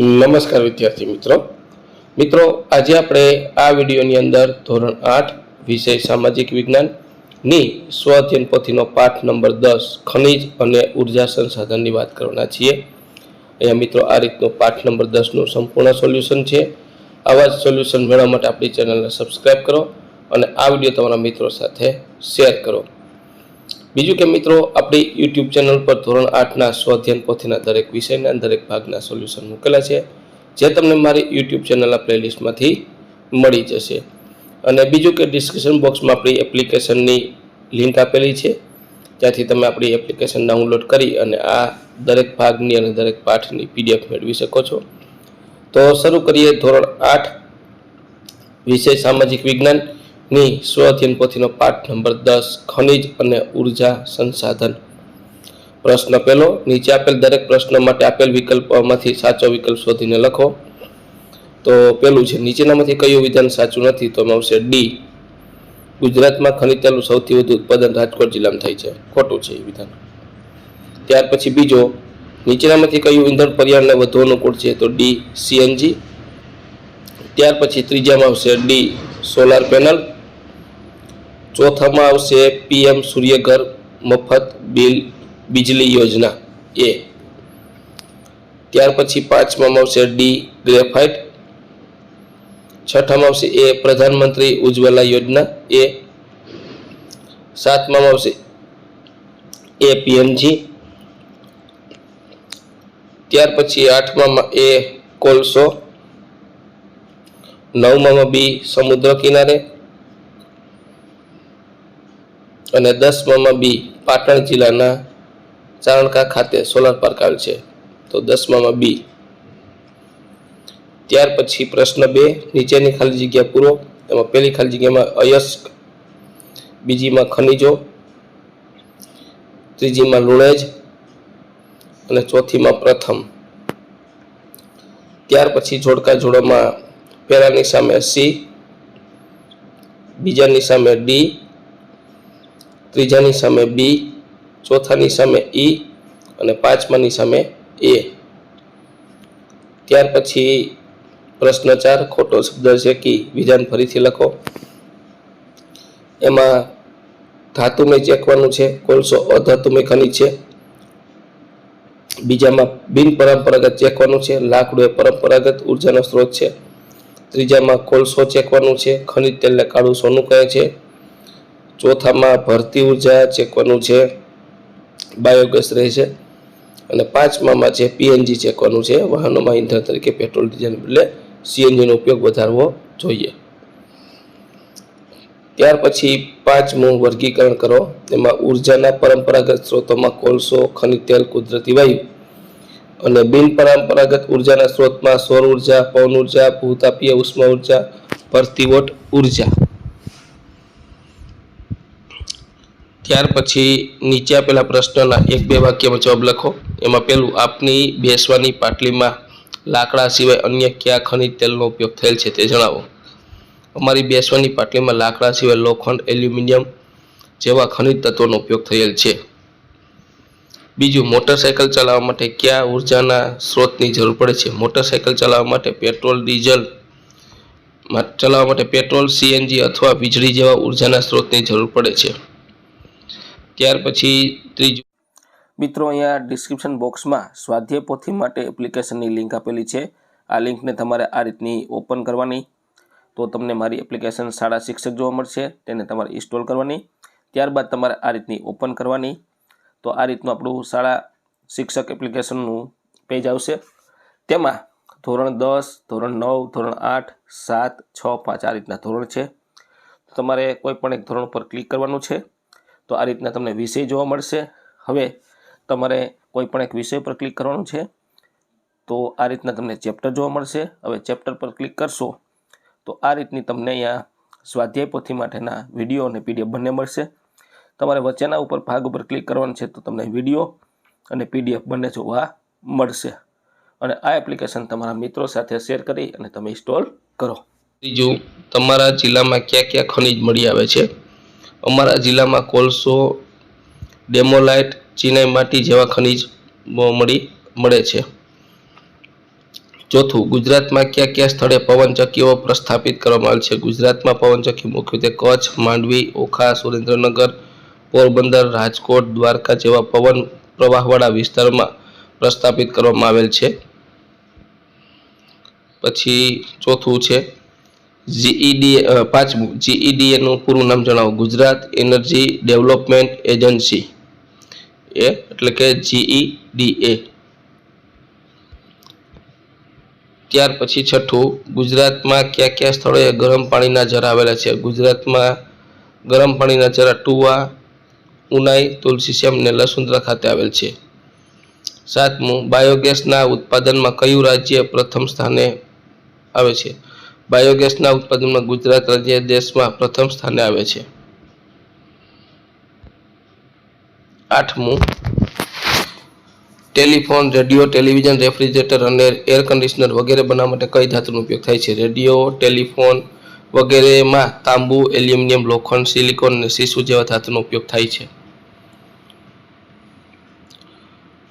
નમસ્કાર વિદ્યાર્થી મિત્રો. મિત્રો, આજે આપણે આ વિડીયોની અંદર ધોરણ આઠ, વિષય સામાજિક વિજ્ઞાનની સ્વ અધ્યયન પોથીનો પાઠ નંબર દસ, ખનિજ અને ઊર્જા સંસાધનની વાત કરવાના છીએ. અહીંયા મિત્રો, આ રીતનો પાઠ નંબર દસનું સંપૂર્ણ સોલ્યુશન છે. આવા જ સોલ્યુશન મેળવવા માટે આપણી ચેનલને સબસ્ક્રાઈબ કરો અને આ વીડિયો તમારા મિત્રો સાથે શેર કરો. બીજું કે મિત્રો, આપણી યુટ્યુબ ચેનલ પર ધોરણ આઠના સ્વાધ્યાન પોથીના દરેક વિષયના દરેક ભાગના સોલ્યુશન મૂકેલા છે, જે તમને મારી યુટ્યુબ ચેનલના પ્લેલિસ્ટમાંથી મળી જશે. અને બીજું કે ડિસ્ક્રિપ્શન બોક્સમાં આપણી એપ્લિકેશનની લિંક આપેલી છે ત્યાંથી તમે આપણી એપ્લિકેશન ડાઉનલોડ કરી અને આ દરેક ભાગની અને દરેક પાઠની પીડીએફ મેળવી શકો છો. તો શરૂ કરીએ ધોરણ આઠ, વિષય સામાજિક વિજ્ઞાનની સ્વ અધ્યયન પોથીનો પાઠ નંબર દસ, ખનિજ અને ઊર્જા સંસાધન. પ્રશ્ન પહેલો, નીચે આપેલ દરેક પ્રશ્ન માટે આપેલ વિકલ્પોમાંથી સાચો વિકલ્પ શોધીને લખો. તો પેલું છે, નીચેનામાંથી કયું વિધાન સાચું નથી, તો એમાં આવશે ડી ગુજરાતમાં ખનિજ તેલનું સૌથી વધુ ઉત્પાદન રાજકોટ જિલ્લામાં થાય છે. ખોટું છે એ વિધાન. ત્યાર પછી બીજો, નીચેનામાંથી કયું ઈંધણ પર્યાવરણને વધુ અનુકૂળ છે, તો ડી સીએનજી ત્યાર પછી ત્રીજામાં આવશે ડી સોલાર પેનલ ચોથામાં આવશે પીએમ સૂર્યઘર મફત બિલ, બિજલી યોજના એ. ત્યાર પછી પાંચમાં આવશે ડી, ગ્રેફાઇટ. છઠ્ઠામાં આવશે એ, પ્રધાનમંત્રી ઉજ્જવલા યોજના એ. સાતમામાં આવશે એ, પીએમજી. ત્યાર પછી આઠમામાં એ, કોલસો. નવમામાં બી, સમુદ્ર કિનારે. અને દસમામાં બી પાટણ જિલ્લાના ચારણકા ખાતે સોલાર પાર્ક આવેલ છે. તો દસમામાં બી. ત્યાર પછી પ્રશ્ન બે, નીચેની ખાલી જગ્યા પૂરો. એમાં પહેલી ખાલી જગ્યામાં અયસ્ક, બીજીમાં ખનિજો, ત્રીજીમાં લુણેજ અને ચોથીમાં પ્રથમ. ત્યાર પછી જોડકા જોડોમાં પહેલાની સામે સી, બીજાની સામે ડી ત્રીજાની સામે બી ચોથાની સામે ઈ અને પાંચમાની સામે એ ત્યાર પછી પ્રશ્ન ચાર, ખોટો શબ્દ છે કી વિધાન ફરીથી લખો. એમાં ધાતુમય ચેકવાનું છે, કોલસો અધાતુમય ખનિજ છે. બીજામાં બિન પરંપરાગત ચેકવાનું છે લાકડું એ પરંપરાગત ઉર્જાનો સ્ત્રોત છે. ત્રીજામાં કોલસો ચેકવાનું છે, ખનિજ તેલને કાળું સોનું કહે છે. ચોથામાં ભરતી ઊર્જા ચેકવાનું છે? બાયોગેસ રહે છે. અને પાંચમામાં છે પીએનજી ચેકવાનું છે? વાહનોમાં ઇંધણ તરીકે પેટ્રોલ, ડીઝલ બદલે સીએનજીનો ઉપયોગ વધારવો જોઈએ. ત્યાર પછી પાંચમું વર્ગીકરણ કરો. તેમાં ઉર્જાના પરંપરાગત સ્ત્રોતોમાં કોલસો, ખનિજ તેલ, કુદરતી વાયુ અને બિન પરંપરાગત ઉર્જાના સ્ત્રોતમાં સૌર ઊર્જા, પવન ઊર્જા, ભૂતાપીય ઉષ્મા ઊર્જા ભરતીવટ ઊર્જા. ત્યાર પછી નીચે આપેલા પ્રશ્નના એક બે વાક્યમાં જવાબ લખો. એમાં પેલું આપની બેસવાની પાટલીમાં લાકડા સિવાય અન્ય કયા ખનિજ તેલનો ઉપયોગ થયેલ છે તે જણાવો. અમારી બેસવાની પાટલીમાં લાકડા સિવાય લોખંડ, એલ્યુમિનિયમ જેવા ખનિજ તત્વોનો ઉપયોગ થયેલ છે. બીજું, મોટરસાયકલ ચલાવવા માટે કયા ઉર્જાના સ્ત્રોતની જરૂર પડે છે? મોટરસાયકલ ચલાવવા માટે પેટ્રોલ, ડીઝલ ચલાવવા માટે પેટ્રોલ, સીએનજી અથવા વીજળી જેવા ઉર્જાના સ્ત્રોતની જરૂર પડે છે. ત્યાર પછી ત્રીજું. મિત્રો, અહીંયા ડિસ્ક્રિપ્શન બોક્સમાં સ્વાધ્યાય પોથી માટે એપ્લિકેશનની લિંક આપેલી છે. આ લિંકને તમારે આ રીતની ઓપન કરવાની. તો તમને મારી એપ્લિકેશન શાળા શિક્ષક જોવા મળશે. તેને તમારે ઇન્સ્ટોલ કરવાની. ત્યારબાદ તમારે આ રીતની ઓપન કરવાની. તો આ રીતનું આપણું શાળા શિક્ષક એપ્લિકેશનનું પેજ આવશે. તેમાં ધોરણ દસ, ધોરણ નવ, ધોરણ આઠ, સાત, છ, પાંચ આ રીતના ધોરણ છે. તમારે કોઈ પણ એક ધોરણ પર ક્લિક કરવાનું છે. તો આ રીતના તમને વિષય જોવા મળશે. હવે તમારે કોઈ પણ એક વિષય પર ક્લિક કરવાનું છે, તો આ રીતના તમને ચેપ્ટર જોવા મળશે. હવે ચેપ્ટર પર ક્લિક કરશો, તો આ રીતની તમને અહીંયા સ્વાધ્યાય પોથી માટેના વીડિયો અને પીડીએફ બંને મળશે. તમારે વચ્ચેના ઉપર ભાગ ઉપર ક્લિક કરવાનું છે, તો તમને વીડિયો અને પીડીએફ બંને જોવા મળશે. અને આ એપ્લિકેશન તમારા મિત્રો સાથે શેર કરી અને તમે ઇન્સ્ટોલ કરો. ત્રીજું તમારા જિલ્લામાં ક્યાં ક્યાં ખનિજ મળી આવે છે? અમારા જિલ્લામાં કોલસો, ડેમોલાઇટ, ચિનાઈ માટી જેવા ખનિજ મળી, મળે છે. ચોથું, ગુજરાતમાં કયા કયા સ્થળે પવનચક્કીઓ પ્રસ્થાપિત કરવામાં આવેલ છે? ગુજરાતમાં પવનચક્કી મુખ્યત્વે કચ્છ, માંડવી, ઓખા, સુરેન્દ્રનગર, પોરબંદર, રાજકોટ, દ્વારકા જેવા પવન પ્રવાહવાળા વિસ્તારમાં પ્રસ્થાપિત કરવામાં આવેલ છે. પછી ચોથું છે જીઈડી પાંચમું જીઈડીએ નું પૂરું નામ જણાવો. Gujarat energy development agency. એ, એટલે કે જીઈડીએ ત્યાર પછી છઠ્ઠું, ગુજરાતમાં કયા કયા સ્થળોએ ગરમ પાણીના ઝરા આવેલા છે? ગુજરાતમાં ગરમ પાણીના ઝરા ટુવા, ઉનાઈ તુલસીશ્યામ ને લસુંદરા ખાતે આવેલ છે. સાતમું, બાયોગેસના ઉત્પાદનમાં કયું રાજ્ય પ્રથમ સ્થાને આવે છે? બાયોગેસના ઉત્પાદનમાં ગુજરાત રાજ્ય દેશમાં પ્રથમ સ્થાને આવે છે. આઠમું. ટેલિફોન, રેડિયો, ટેલિવિઝન, રેફ્રિજરેટર અને એર કન્ડિશનર વગેરે બનાવવા માટે કઈ ધાતુનો ઉપયોગ થાય છે? રેડિયો, ટેલિફોન વગેરેમાં તાંબુ, એલ્યુમિનિયમ, લોખંડ, સિલિકોન અને સીસુ જેવા ધાતુનો ઉપયોગ થાય છે.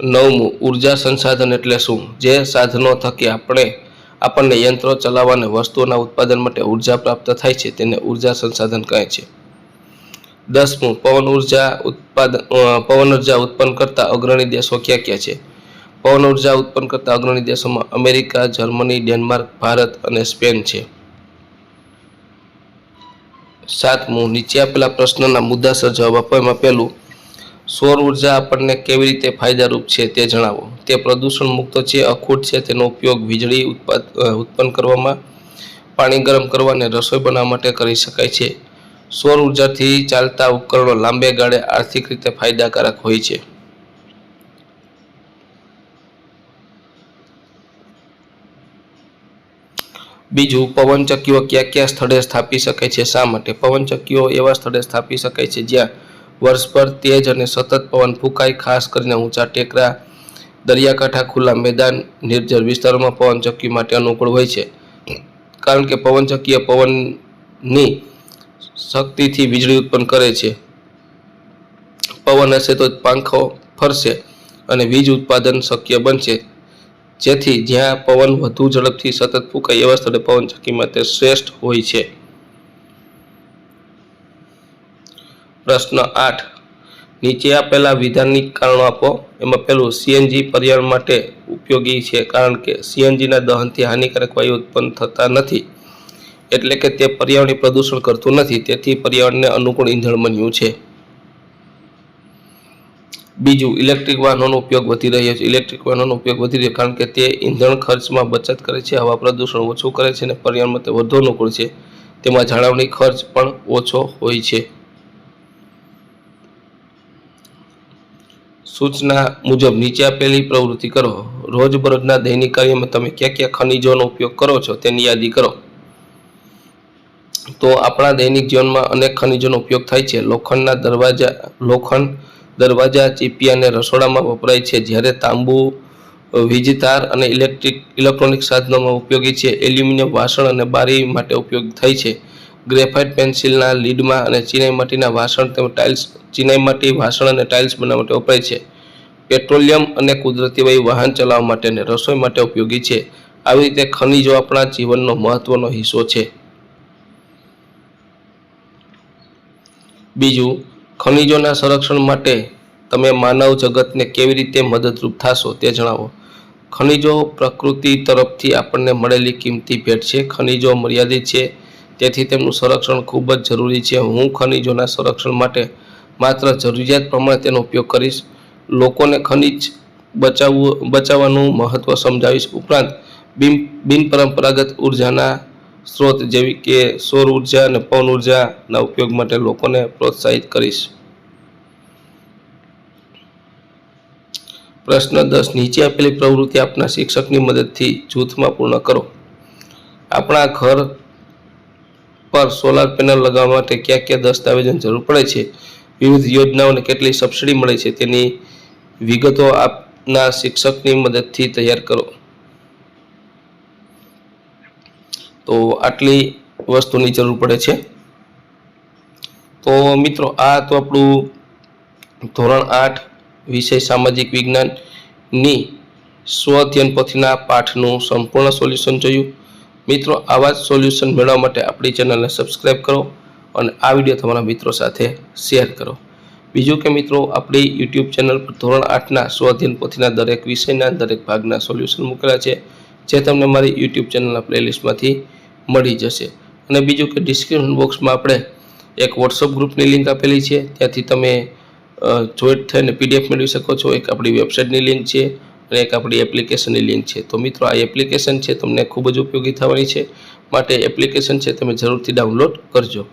નવમું, ઊર્જા સંસાધન એટલે શું? જે સાધનો થકી આપણે આપણને યંત્રો ચલાવવા અને વસ્તુઓના ઉત્પાદન માટે ઊર્જા પ્રાપ્ત થાય છે તેને ઊર્જા સંસાધન કહે છે. દસમું, પવન ઊર્જા ઉત્પાદન પવન ઊર્જા ઉત્પન્ન કરતા અગ્રણી દેશો ક્યાં ક્યાં છે? પવન ઊર્જા ઉત્પન્ન કરતા અગ્રણી દેશોમાં અમેરિકા, જર્મની, ડેનમાર્ક, ભારત અને સ્પેન છે. સાતમું, નીચે આપેલા પ્રશ્નના મુદ્દાસર જવાબ આપો પહેલું સૌર ઊર્જા આપણને કેવી રીતે ફાયદારૂપ છે તે જણાવો. તે પ્રદૂષણ મુક્ત છે, અખૂટ છે, તેનો ઉપયોગ વીજળી ઉત્પાદ ઉત્પન્ન કરવામાં, પાણી ગરમ કરવા અને રસોઈ બનાવવા માટે કરી શકાય છે. સૌર ઉર્જાથી ચાલતા ઉપકરણો લાંબે ગાળે આર્થિક રીતે ફાયદાકારક હોય છે. બીજું, પવનચક્કીઓ કયા કયા સ્થળે સ્થાપી શકાય છે? શા માટે? પવનચક્કીઓ એવા સ્થળે સ્થાપી શકાય છે જ્યાં વર્ષભર તેજ અને સતત પવન ફૂંકાય, ખાસ કરીને ઊંચા ટેકરા, દરિયાકાંઠા, ખુલ્લા મેદાન નિર્જર વિસ્તારોમાં પવનચક્કી માટે અનુકૂળ હોય છે. કારણ કે પવનચક્કીય પવનની શક્તિથી વીજળી ઉત્પન્ન કરે છે. પવન હશે તો પાંખો ફરશે અને વીજ ઉત્પાદન શક્ય બનશે. જેથી જ્યાં પવન વધુ ઝડપથી સતત ફૂંકાય એવા સ્થળે પવનચક્કી માટે શ્રેષ્ઠ હોય છે. પ્રશ્ન આઠ. નીચે આપેલા વિધાનિક કારણો આપો. એમાં પહેલું સીએનજી પર્યાવરણ માટે ઉપયોગી છે કારણ કે સીએનજીના દહનથી હાનિકારક વાયુ ઉત્પન્ન થતા નથી. એટલે કે તે પર્યાવરણીય પ્રદૂષણ કરતું નથી. તેથી પર્યાવરણને અનુકૂળ ઈંધણ બન્યું છે. બીજું, ઇલેક્ટ્રિક વાહનોનો ઉપયોગ વધી રહ્યો છે. ઇલેક્ટ્રિક વાહનોનો ઉપયોગ વધી રહ્યો કારણ કે તે ઈંધણ ખર્ચમાં બચત કરે છે, હવા પ્રદૂષણ ઓછું કરે છે અને પર્યાવરણ માટે વધુ અનુકૂળ છે. તેમાં જાળવણી ખર્ચ પણ ઓછો હોય છે. સૂચના મુજબ નીચે આપેલી પ્રવૃત્તિ કરો. રોજબરોજના દૈનિક કાર્યમાં તમે કયા કયા ખનિજોનો ઉપયોગ કરો છો તેની યાદી કરો. તો આપણા દૈનિક જીવનમાં અનેક ખનિજોનો ઉપયોગ થાય છે. લોખંડના દરવાજા, લોખંડ દરવાજા ચીપી અને રસોડામાં વપરાય છે. જ્યારે તાંબુ, વીજતાર અને ઇલેક્ટ્રિક, ઇલેક્ટ્રોનિક સાધનોમાં ઉપયોગી છે. એલ્યુમિનિયમ વાસણ અને બારી માટે ઉપયોગ થાય છે. ગ્રેફાઇટ પેન્સિલના લીડમાં અને ચિનાઈ માટીના વાસણ તેમજ ટાઇલ્સ, ચિનાઈ માટી, વાસણ અને ટાઇલ્સ બનાવવા માટે વપરાય છે. પેટ્રોલિયમ અને કુદરતી વાયુ વાહન ચલાવવા માટે અને રસોઈ માટે ઉપયોગી છે. આવી રીતે ખનિજો આપણા જીવનનો મહત્વનો હિસ્સો છે. બીજું, ખનિજોના સંરક્ષણ માટે તમે માનવ જગતને કેવી રીતે મદદરૂપ થશો તે જણાવો. ખનિજો પ્રકૃતિ તરફથી આપણને મળેલી કિંમતી ભેટ છે. ખનિજો મર્યાદિત છે. તેથી તેમનું સંરક્ષણ ખૂબ જ જરૂરી છે. હું ખનિજોના સંરક્ષણ માટે માત્ર જરૂરિયાત પ્રમાણે તેનો ઉપયોગ કરીશ. લોકોને ખનિજ બચાવવું, બચાવવાનું મહત્ત્વ સમજાવીશ. ઉપરાંત બિન, બિનપરંપરાગત ઉર્જાના સ્ત્રોત જેવી કે સૌર ઊર્જા અને પવન ઉર્જાના ઉપયોગ માટે લોકોને પ્રોત્સાહિત કરીશ. પ્રશ્ન દસ, નીચે આપેલી પ્રવૃત્તિ આપના શિક્ષકની મદદથી જૂથમાં પૂર્ણ કરો. આપણા ઘર પર સોલાર પેનલ લગાવવા માટે કયા કયા દસ્તાવેજોની જરૂર પડે છે? વિવિધ યોજનાઓને કેટલી સબસિડી મળે છે? તેની વિગતો આપના શિક્ષકની મદદથી તૈયાર કરો. તો આટલી વસ્તુની જરૂર પડે છે. તો મિત્રો, આ તો આપણું ધોરણ આઠ વિષય સામાજિક વિજ્ઞાનની સ્વઅધ્યયન પોથીના પાઠનું સંપૂર્ણ સોલ્યુશન જોયું. મિત્રો, આવા જ સોલ્યુશન મેળવવા માટે આપણી ચેનલને સબસ્ક્રાઈબ કરો અને આ વીડિયો તમારા મિત્રો સાથે શેર કરો. બીજું કે મિત્રો, આપણી યુટ્યુબ ચેનલ પર ધોરણ આઠના સ્વાધીન પોથીના દરેક વિષયના દરેક ભાગના સોલ્યુશન મૂકેલા છે, જે તમને મારી યુટ્યુબ ચેનલના પ્લેલિસ્ટમાંથી મળી જશે. અને બીજું કે ડિસ્ક્રિપ્શન બોક્સમાં આપણે એક વોટ્સઅપ ગ્રુપની લિંક આપેલી છે, ત્યાંથી તમે જોઈન્ટ થઈને પીડીએફ મેળવી શકો છો. એક આપણી વેબસાઇટની લિંક છે અને એક આપણી એપ્લિકેશનની લિંક છે. તો મિત્રો, આ એપ્લિકેશન છે, તમને ખૂબ જ ઉપયોગી થવાની છે. માટે એપ્લિકેશન છે, તમે જરૂરથી ડાઉનલોડ કરજો.